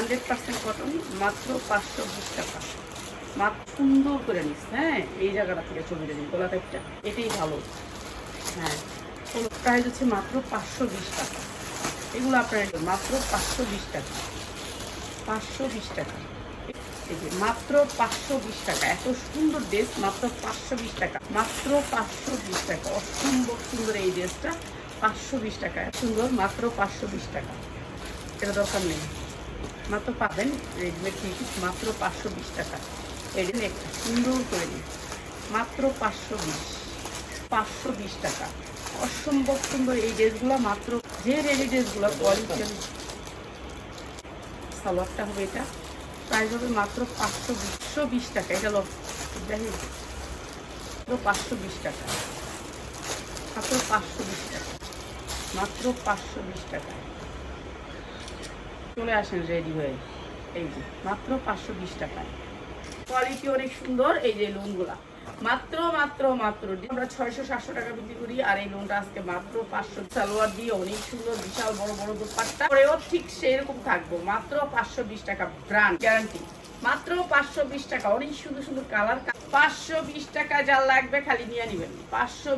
Hundred percent cotton মাত্র পাঁচশো বিশ টাকা। মাত্র সুন্দর করে নিস হ্যাঁ? এই জায়গাটা থেকে ছবিটা নিন গোলা টাইপটা এটাই ভালো। হ্যাঁ প্রাইস হচ্ছে মাত্র পাঁচশো বিশ টাকা। এগুলো আপনার মাত্র পাঁচশো বিশ টাকা। পাঁচশো বিশ টাকা। মাত্র পাঁচশো বিশ টাকা। এত সুন্দর ড্রেস মাত্র পাঁচশো বিশ টাকা। মাত্র পাঁচশো বিশ টাকা। অসম্ভব সুন্দর এই ড্রেসটা পাঁচশো বিশ টাকা। সুন্দর, মাত্র পাঁচশো বিশ টাকা। এটা দরকার নেই। মাত্র পাবেন রেডিমেড থ্রি পিস মাত্র পাঁচশো বিশ টাকা। এটা একটা সুন্দর করে নিন। মাত্র পাঁচশো বিশ পাঁচশো বিশ টাকা। অসম্ভব সুন্দর এই ড্রেসগুলো, মাত্র যে রেডি ড্রেসগুলো কোয়ালিটি সালোয়ারটা হবে এটা। প্রাইস হবে মাত্র পাঁচশো বিশশো বিশ টাকা। এটা লো মাত্র পাঁচশো বিশ টাকা। মাত্র পাঁচশো বিশ টাকা। মাত্র পাঁচশো বিশ টাকা। চলে আসেন রেডি হয়ে। এই যে, মাত্র পাঁচশো বিশ টাকায় কোয়ালিটি অনেক সুন্দর, এই যে লোনগুলা মাত্র মাত্র মাত্র আমরা ছয়শো, সাতশো টাকা বিক্রি করি, আর এই লোনটা আজকে মাত্র পাঁচশো সালোয়ার দিয়ে অনেক সুন্দর, বিশাল, বড় বড় দুপাট্টা। পরেও ঠিক সেরকম থাকব। মাত্র পাঁচশো বিশ টাকা ব্র্যান্ড গ্যারান্টি মাত্র পাঁচশো বিশ টাকা, অনেক সুন্দর সুন্দর কালার পাঁচশো বিশ টাকা যা লাগবে খালি নিয়ে নেবেন। পাঁচশো